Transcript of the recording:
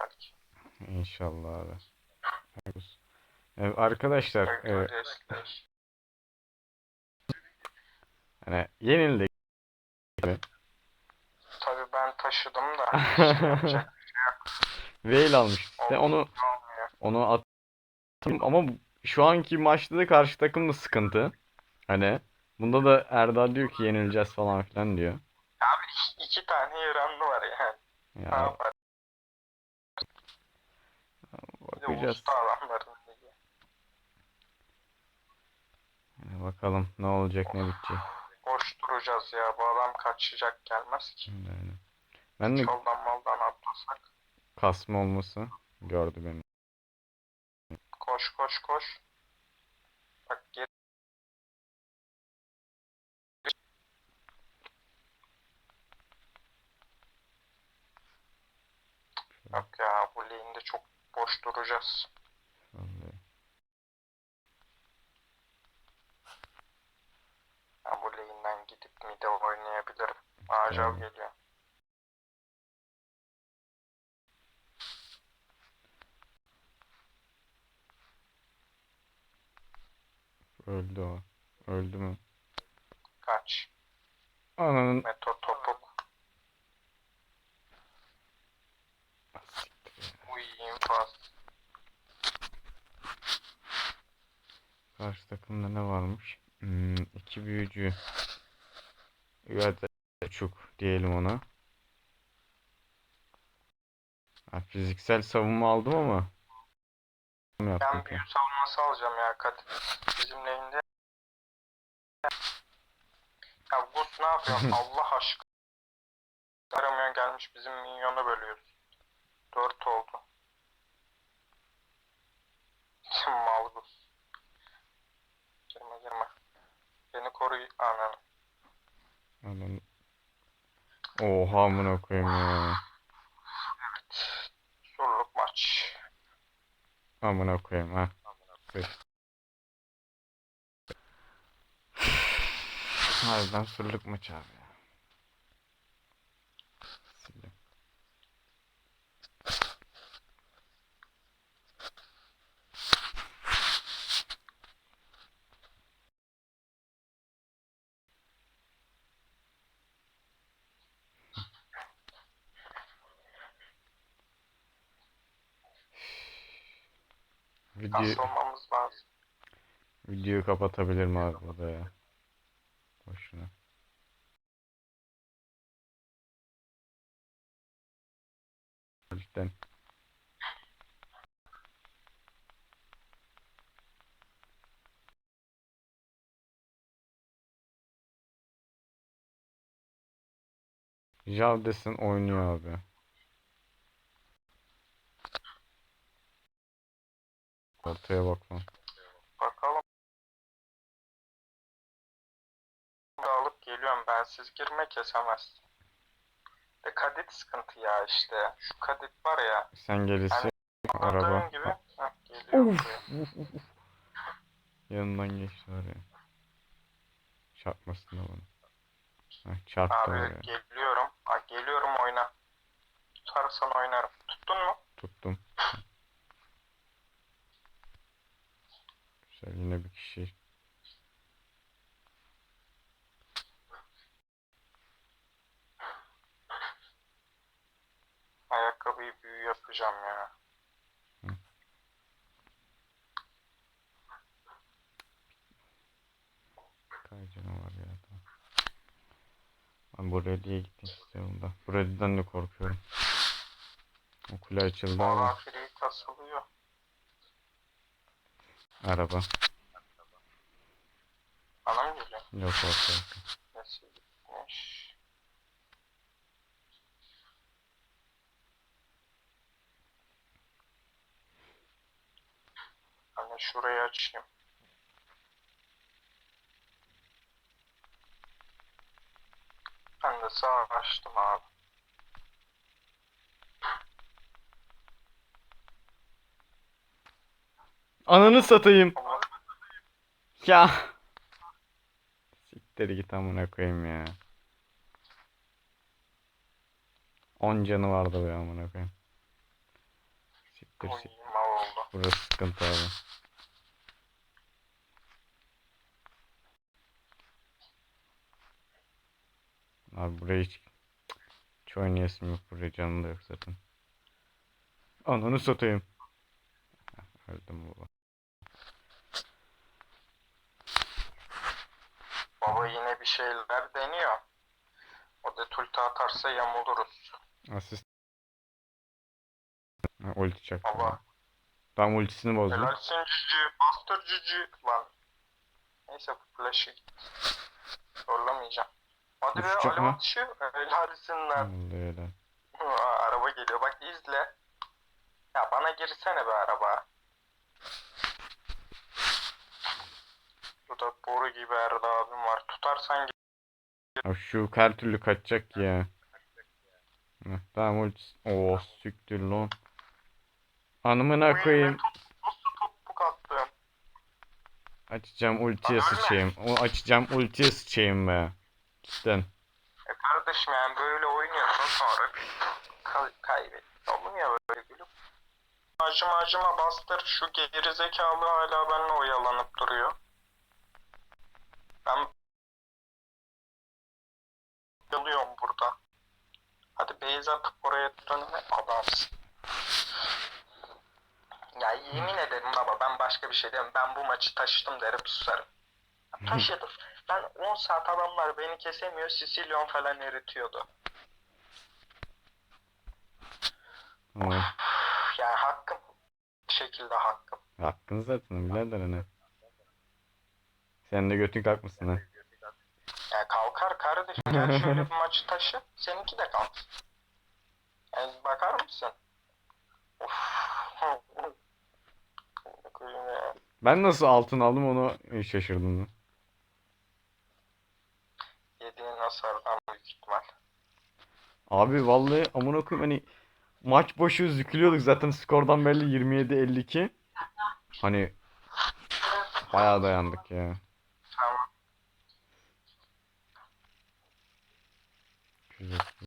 belki. İnşallah abi. Evet, arkadaşlar e, eskiler. hani yenildik. Tabii ben taşıdım da. Veil almış. Olmuyor, onu onu attım ama şu anki maçta da karşı takım da sıkıntı. Hani bunda da Erdal diyor ki yenileceğiz falan filan diyor. Abi iki, iki tane İranlı var yani. Ne Ya yapar? Ligi. Yani bakalım ne olacak ne bitecek. Boş duracağız ya. Bu adam kaçacak gelmez ki. Yani. Ben de Yoldan maldan atlasak. kasma olması gördü beni. Koş koş koş. Bak geri. Bak ya bu lane'de çok boş duracağız. Ben bu lane'den gidip mid'e oynayabilirim. Ajav Tamam. geliyor. Öldü o. Öldü mü? Kaç. Ananın Meto topuk. Karşı takımda ne varmış? Hmm, iki büyücü. Ya da çok diyelim ona. Ha, fiziksel savunma aldım ama. Ben büyü savunması alacağım ya kat. Bizim lane'de. Ya Gus ne yapıyorsun Allah aşkına. Aramıyor gelmiş bizim minyonu bölüyoruz. 4 oldu. Bizim mal Gus. Girme girme. Beni koru ananı. Anan. Oha amına koyayım ya. Zorluk maç. Amına koyayım ha. Sıç. Harbiden sırlık maç abi ya. Sildim. Video, Kasılmamız lazım. videoyu kapatabilirim abi burada ya. Boşuna. Cidden. Javdes'in oynuyor abi. Ortaya bak lan. Bakalım. alıp geliyorum ben. Siz girme kesemezsin. De kadit sıkıntı ya işte. Şu kadit var ya. Sen gelirse araba. Anladığın gibi. Heh. Yanından geçti oraya. Çarpmasın da bana. Heh, çarptı Abi oraya. geliyorum. Ha, geliyorum oyna. Tutarsan oynarım. Tuttun mu? Tuttum. Güzel yine bir kişi. Ayakkabıyı büyü yapacağım ya. Kay canavar ya. Ben bu rally'e gitmek istiyorum da. Bu rally'den de korkuyorum. O kule açıldı ama free kasılıyor. Araba. Bana mı geliyor? Yok gitmiş. Ben de şurayı açayım. Ben de sağ açtım abi. Ananı satayım. Ya. Siktir git amına koyayım ya. 10 canı vardı be amına koyayım. siktir siktir. mal oldu. Burası sıkıntı abi. Abi buraya hiç, hiç oynayasım yok. Buraya canım da yok zaten. Ananı satayım. Öldüm baba. Baba yine bir şeyler deniyor. O da tulta atarsa yamuluruz. Asist. Ha, ulti çaktı. Baba. Tam ultisini bozdum. Helalsin cici. Bastır cici. Lan. Neyse bu flash'ı. Zorlamayacağım. Hadi be alev atışı. Helalsin lan. Vallahi araba geliyor. Bak izle. Ya bana girsene be araba. Burada boru gibi Erda abim var. Tutarsan. Abi şu her türlü kaçacak ya. Heh, tamam ultisi. Oo siktir lan. Anımına koyayım. Nasıl topuk attın? Açacağım ultiye Lan ölme. sıçayım. O açacağım ultiye sıçayım be. Cidden. E kardeşim yani böyle oynuyorsun sonra kay kaybet. Olmuyor böyle gülüm. Acıma acıma bastır. Şu geri zekalı hala benimle oyalanıp duruyor. Ben yalıyorum burada. Hadi base atıp oraya dönme adamsın. Ya yemin ederim baba ben başka bir şey demem. Ben bu maçı taşıdım derim susarım. Taşıdım. Ben 10 saat adamlar beni kesemiyor. Sicilyon falan eritiyordu. Tamam. Yani hakkım. Bir şekilde hakkım. Hakkın zaten birader hani. Sen de götün kalkmışsın ha. Yani kalkar kardeşim. Gel şöyle bir maçı taşı. Seninki de kalksın. Yani bakar mısın? Of. Ya. Ben nasıl altın aldım onu şaşırdım. Yediğin hasardan büyük ihtimal. Abi vallahi amına koyayım hani maç başı üzülüyorduk zaten skordan belli 27-52. Hani bayağı dayandık ya. Mm-hmm.